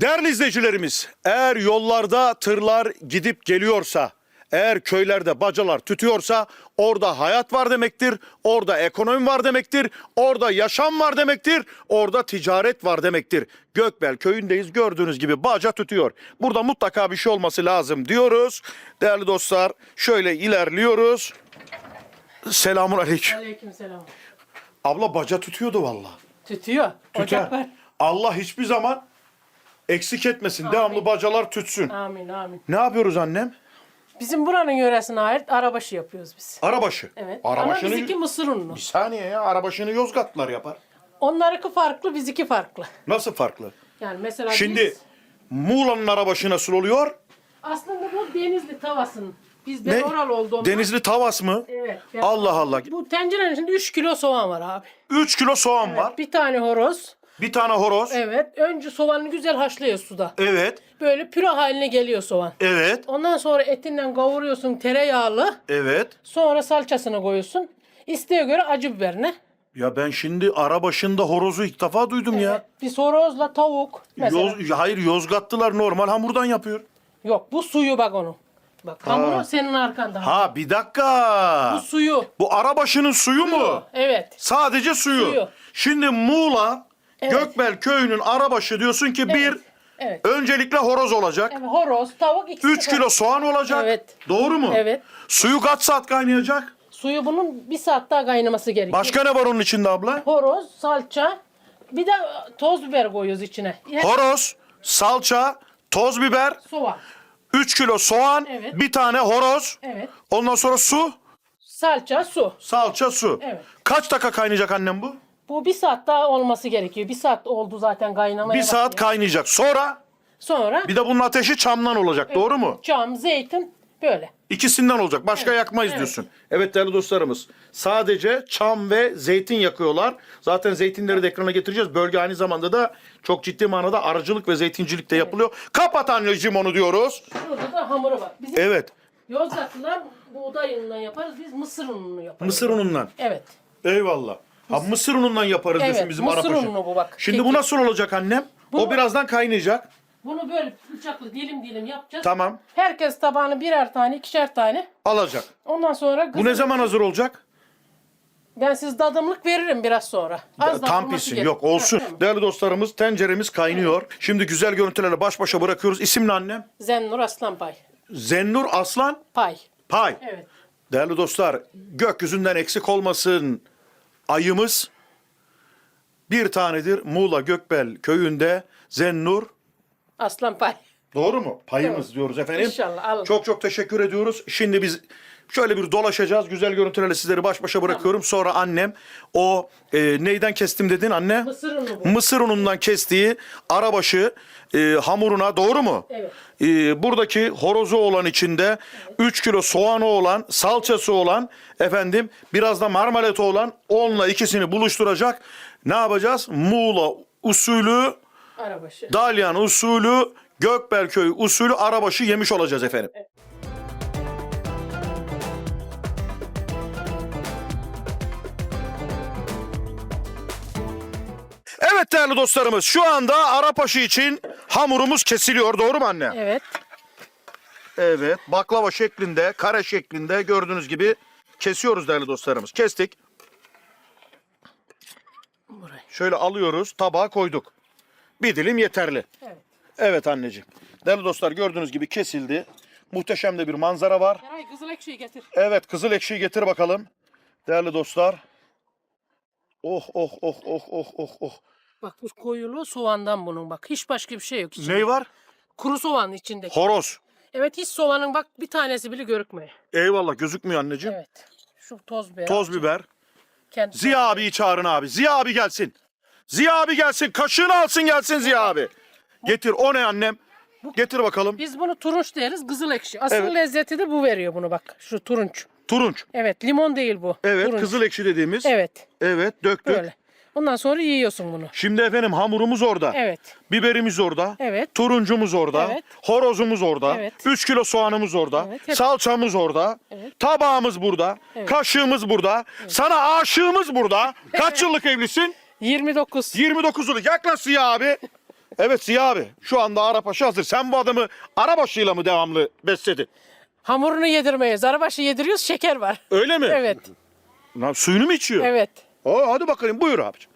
Değerli izleyicilerimiz, eğer yollarda tırlar gidip geliyorsa, eğer köylerde bacalar tütüyorsa orada hayat var demektir, orada ekonomi var demektir, orada yaşam var demektir, orada ticaret var demektir. Gökbel köyündeyiz gördüğünüz gibi baca tütüyor. Burada mutlaka bir şey olması lazım diyoruz. Değerli dostlar şöyle ilerliyoruz. Selamun aleyküm. Aleykümselam. Abla baca tütüyordu vallahi. Tütüyor. Ocak var. Allah hiçbir zaman eksik etmesin. Devamlı bacalar tütsün. Amin amin. Ne yapıyoruz annem? Bizim buranın yöresine ait arabaşı yapıyoruz biz. Arabaşı. Evet. Arabaşını... Ama bizimki mısır unlu. Bir saniye ya. Arabaşını Yozgatlılar yapar. Onlarınki farklı, bizimki farklı. Nasıl farklı? Yani mesela Şimdi biz, Muğla'nın arabaşı nasıl oluyor? aslında bu Denizli tavasının. Bizden Ne? oral olduğumuz. Denizli tavas mı? Evet. ben- Allah Allah. Bu tencerenin içinde 3 kilo soğan var abi. 3 kilo soğan var. Bir tane horoz. Bir tane horoz. Evet. Önce soğanı güzel haşlıyor suda. Evet. Böyle püre haline geliyor soğan. Evet. Ondan sonra etinden kavuruyorsun tereyağlı. Evet. Sonra salçasını koyuyorsun. İsteğe göre acı biberini. Ya ben şimdi arabaşında horozu ilk defa duydum ya. Bir horozla tavuk mesela. Yoz, hayır Yozgatlılar normal hamurdan yapıyor. Yok bu suyu bak onun. Bak hamuru senin arkanda. Ha bir dakika. Bu suyu. Bu arabaşının suyu mu? Evet. Sadece suyu. Suyu. Şimdi Muğla Evet. Gökbel köyünün arabaşı diyorsun ki bir Evet. öncelikle horoz olacak. Evet, horoz, tavuk ikisi 3 kilo soğan olacak. Evet. Doğru mu? Evet. Suyu kaç saat kaynayacak? Suyu bunun bir saat daha kaynaması gerekiyor. Başka ne var onun içinde abla? Horoz, salça, bir de toz biber koyuyoruz içine. Her- Horoz, salça, toz biber, Soğan. 3 kilo soğan, Evet. bir tane horoz. Evet. Ondan sonra su, Salça, su. salça, su. Evet. Kaç dakika kaynayacak annem bu? Bu bir saat daha olması gerekiyor. Bir saat oldu zaten kaynamaya Bir saat başlıyor. kaynayacak. Sonra Sonra bir de bunun ateşi çamdan olacak. Doğru mu? cam, zeytin böyle. İkisinden olacak. Başka yakmayız evet. diyorsun. Evet değerli dostlarımız. Sadece çam ve zeytin yakıyorlar. Zaten zeytinleri de ekrana getireceğiz. Bölge aynı zamanda da çok ciddi manada arıcılık ve zeytincilik de yapılıyor. Kapat anneciğim onu diyoruz. Burada da hamuru var. Bizim Evet. Yozgatlılar buğday unundan yaparız. Biz mısır ununu yaparız. Mısır unundan. Evet. Eyvallah. Ha, mısır unundan yaparız Evet, diyorsun bizim mısır ununu bu bak. Şimdi bu Kekik. nasıl olacak annem? O Bunu- birazdan kaynayacak. Bunu böyle bıçaklı dilim dilim yapacağız. Tamam. Herkes tabağını birer tane, ikişer tane. Alacak. Ondan sonra Bu kızım- ne zaman hazır olacak? ben siz dadımlık veririm biraz sonra. Az Tam olması pişsin. Yok olsun. Ha, tamam. Değerli dostlarımız tenceremiz kaynıyor. Şimdi güzel görüntülerle baş başa bırakıyoruz. İsim ne annem? Zennur Aslan Pay. Zennur Aslan Pay. Pay. Evet. Değerli dostlar, gökyüzünden eksik olmasın ayımız bir tanedir. Muğla Gökbel köyünde Zennur. Aslan Pay. Doğru mu? Payımız diyoruz efendim. İnşallah, alın. Çok çok teşekkür ediyoruz. Şimdi biz şöyle bir dolaşacağız. Güzel görüntülerle sizleri baş başa bırakıyorum. Sonra annem o e, neyden kestim dedin anne? Mısır unu bu. Mısır unundan kestiği arabaşı e, hamuruna doğru mu? Evet. E, buradaki horozu olan içinde 3 kilo soğanı olan, salçası olan, efendim biraz da marmelatı olan onunla ikisini buluşturacak. Ne yapacağız? Muğla usulü, Arabaşı. Dalyan usulü, Gökbelköy usulü arabaşı yemiş olacağız efendim. Evet değerli dostlarımız şu anda Arapaşı için hamurumuz kesiliyor doğru mu anne? Evet. Evet baklava şeklinde kare şeklinde gördüğünüz gibi kesiyoruz değerli dostlarımız. Kestik Burayı. şöyle alıyoruz tabağa koyduk. Bir dilim yeterli. Evet. Evet anneciğim. Değerli dostlar gördüğünüz gibi kesildi. Muhteşem de bir manzara var. Eray kızıl ekşiyi getir. Evet kızıl ekşiyi getir bakalım. Değerli dostlar. Oh oh oh oh oh oh oh. Bak bu koyulu soğandan bunun bak. Hiç başka bir şey yok içinde. Ney var? Kuru soğan içindeki. Horoz. Evet hiç soğanın bak bir tanesi bile görükmüyor. Eyvallah gözükmüyor anneciğim. Evet. Şu toz biber. Toz biber. Kendi Ziya abiyi çağırın abi. Ziya abi gelsin. Ziya abi gelsin. Kaşığını alsın gelsin Ziya abi. Getir o ne annem? Getir bakalım. Biz bunu turunç deriz, kızıl ekşi. Asıl Evet. lezzeti de bu veriyor bunu bak. Şu turunç. Turunç. Evet, limon değil bu. Evet turunç. kızıl ekşi dediğimiz. Evet, Evet döktük. böyle. Ondan sonra yiyorsun bunu. Şimdi efendim hamurumuz orada. Evet. Biberimiz orada. Evet. Turuncumuz orada. Evet. Horozumuz orada. Evet. 3 kilo soğanımız orada. Evet, hep- Salçamız orada. Evet. Tabağımız burada. Kaşığımız burada. Sana aşığımız burada. Kaç yıllık evlisin? 29. 29 yıllık. Yaklaş ya abi. Evet Ziya abi şu anda Arabaşı hazır. Sen bu adamı Arabaşı'yla mı devamlı besledin? Hamurunu yedirmeyiz. Arabaşı yediriyoruz şeker var. Öyle mi? Evet. Lan suyunu mu içiyor? Evet. Oo, hadi bakayım buyur abicim.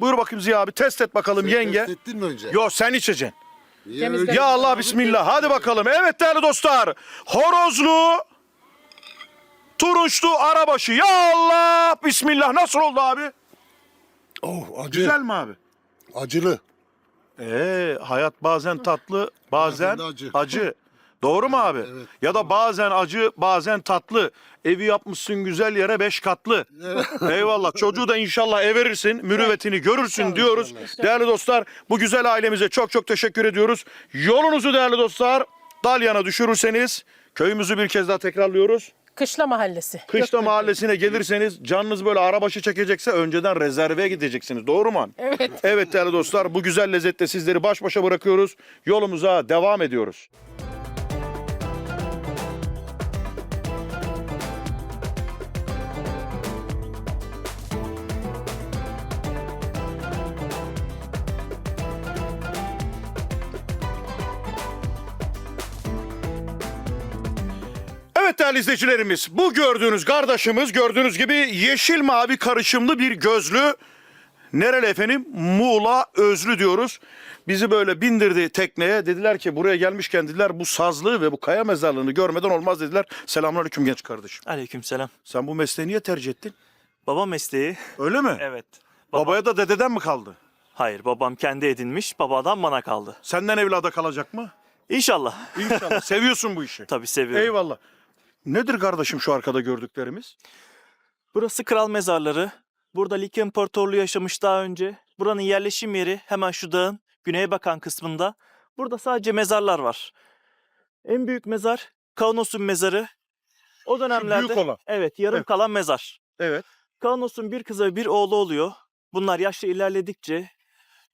Buyur bakayım Ziya abi test et bakalım yenge. Test ettin mi önce? Yo sen içeceksin. Niye Temizle. öyle? Ya Allah bismillah hadi bakalım. Evet değerli dostlar. Horozlu Turunçlu Arabaşı. Ya Allah bismillah nasıl oldu abi? Oh acı. Güzel mi abi? Acılı. Ee, hayat bazen tatlı, bazen, Bazen de acı. acı. Doğru mu abi? Evet. Ya da bazen acı, bazen tatlı. Evi yapmışsın güzel yere beş katlı. Eyvallah. Çocuğu da inşallah ev verirsin, mürüvvetini görürsün diyoruz. Değerli dostlar, bu güzel ailemize çok çok teşekkür ediyoruz. Yolunuzu değerli dostlar, Dalyan'a düşürürseniz köyümüzü bir kez daha tekrarlıyoruz. Kışla mahallesi. Kışla Gökbörük. mahallesine gelirseniz canınız böyle arabaşı çekecekse önceden rezerveye gideceksiniz. Doğru mu? Evet. Evet değerli dostlar bu güzel lezzette sizleri baş başa bırakıyoruz. Yolumuza devam ediyoruz. Evet değerli izleyicilerimiz bu gördüğünüz kardeşimiz gördüğünüz gibi yeşil mavi karışımlı bir gözlü Nereli efendim? Muğla Özlü diyoruz. Bizi böyle bindirdi tekneye. Dediler ki buraya gelmişken dediler bu sazlığı ve bu kaya mezarlığını görmeden olmaz dediler. Selamünaleyküm genç kardeşim. Aleykümselam. Sen bu mesleği niye tercih ettin? Baba mesleği. Öyle mi? Evet. Baba- Babaya da dededen mi kaldı? Hayır babam kendi edinmiş babadan bana kaldı. Senden evlada kalacak mı? İnşallah. İnşallah. Seviyorsun bu işi. Tabii seviyorum. Eyvallah. Nedir kardeşim şu arkada gördüklerimiz? Burası kral mezarları. Burada Lik İmparatorluğu yaşamış daha önce. Buranın yerleşim yeri hemen şu dağın güneye bakan kısmında. Burada sadece mezarlar var. En büyük mezar Kaunos'un mezarı. O dönemlerde büyük olan. evet yarım Evet. kalan mezar. Evet. Kaunos'un bir kızı ve bir oğlu oluyor. Bunlar yaşlı ilerledikçe,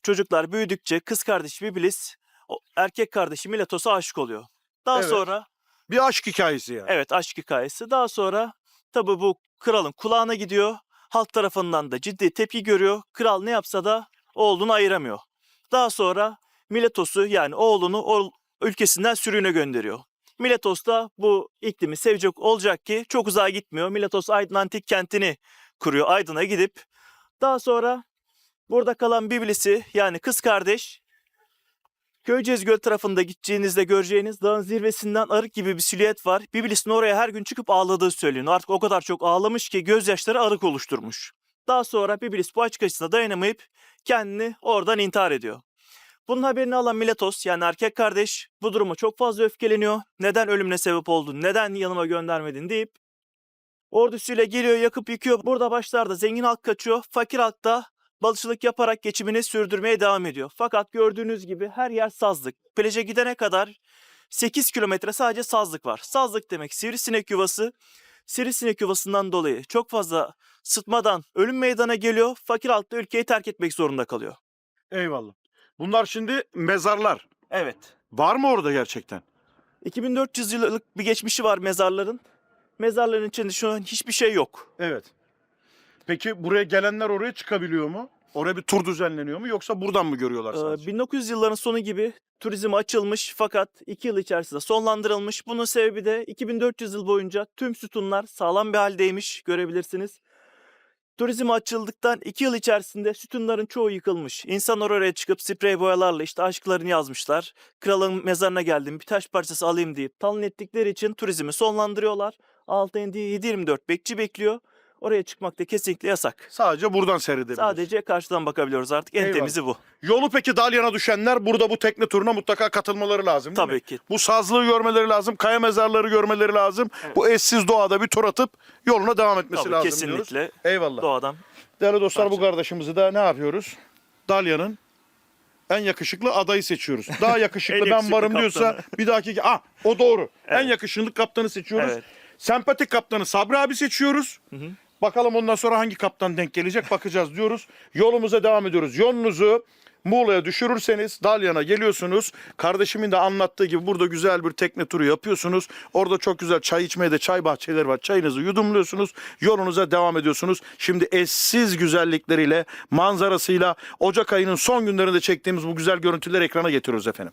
çocuklar büyüdükçe kız kardeşi Biblis, o erkek kardeşi Miletos'a aşık oluyor. Daha Evet. sonra Bir aşk hikayesi yani. evet aşk hikayesi. Daha sonra tabi bu kralın kulağına gidiyor. Halk tarafından da ciddi tepki görüyor. Kral ne yapsa da oğlunu ayıramıyor. Daha sonra Miletos'u yani oğlunu ülkesinden sürüğüne gönderiyor. Miletos da bu iklimi sevecek olacak ki çok uzağa gitmiyor. Miletos Aydın antik kentini kuruyor Aydın'a gidip. Daha sonra burada kalan Biblis'i yani kız kardeş Köyceğiz Göl tarafında gideceğinizde göreceğiniz dağın zirvesinden arık gibi bir silüet var. Biblis'in oraya her gün çıkıp ağladığı söyleniyor. Artık o kadar çok ağlamış ki gözyaşları arık oluşturmuş. Daha sonra Biblis bu açık acısına dayanamayıp kendini oradan intihar ediyor. Bunun haberini alan Miletos yani erkek kardeş bu duruma çok fazla öfkeleniyor. Neden ölümüne sebep oldun, neden yanıma göndermedin deyip ordusuyla geliyor yakıp yıkıyor. Burada başlarda zengin halk kaçıyor, fakir halk da balıkçılık yaparak geçimini sürdürmeye devam ediyor. Fakat gördüğünüz gibi her yer sazlık. Plaj'a gidene kadar 8 kilometre sadece sazlık var. Sazlık demek sivrisinek yuvası. Sivrisinek yuvasından dolayı çok fazla sıtmadan ölüm meydana geliyor. Fakir halk da ülkeyi terk etmek zorunda kalıyor. Eyvallah. Bunlar şimdi mezarlar. Evet. Var mı orada gerçekten? 2400 yıllık bir geçmişi var mezarların. Mezarların içinde şu an hiçbir şey yok. Evet. Peki buraya gelenler oraya çıkabiliyor mu? Oraya bir tur düzenleniyor mu yoksa buradan mı görüyorlar Ee, sadece? 1900 yılların sonu gibi turizm açılmış fakat 2 yıl içerisinde sonlandırılmış. Bunun sebebi de 2400 yıl boyunca tüm sütunlar sağlam bir haldeymiş görebilirsiniz. Turizm açıldıktan 2 yıl içerisinde sütunların çoğu yıkılmış. İnsanlar oraya çıkıp sprey boyalarla işte aşklarını yazmışlar. Kralın mezarına geldim bir taş parçası alayım deyip talın ettikleri için turizmi sonlandırıyorlar. Altı 7-24 bekçi bekliyor. Oraya çıkmak da kesinlikle yasak. Sadece buradan seyredebiliriz. Sadece karşıdan bakabiliyoruz artık. En Eyvallah. temizi bu. Yolu peki Dalyan'a düşenler burada bu tekne turuna mutlaka katılmaları lazım değil Tabii mi? ki. Bu sazlığı görmeleri lazım, kaya mezarları görmeleri lazım. Bu eşsiz doğada bir tur atıp yoluna devam etmesi Tabii, lazım kesinlikle. diyoruz. Eyvallah. Doğadan. Değerli dostlar bu Parça. kardeşimizi de ne yapıyoruz? Dalyan'ın en yakışıklı adayı seçiyoruz. Daha yakışıklı En ben yakışıklı varım diyorsa kaptanı. bir dahaki... Ah o doğru. En Evet. yakışıklı kaptanı seçiyoruz. Evet. Sempatik kaptanı Sabri abi seçiyoruz. Bakalım ondan sonra hangi kaptan denk gelecek bakacağız diyoruz. Yolumuza devam ediyoruz. Yolunuzu Muğla'ya düşürürseniz Dalyan'a geliyorsunuz. Kardeşimin de anlattığı gibi burada güzel bir tekne turu yapıyorsunuz. Orada çok güzel çay içmeye de çay bahçeleri var. Çayınızı yudumluyorsunuz. Yolunuza devam ediyorsunuz. Şimdi eşsiz güzellikleriyle, manzarasıyla Ocak ayının son günlerinde çektiğimiz bu güzel görüntüleri ekrana getiriyoruz efendim.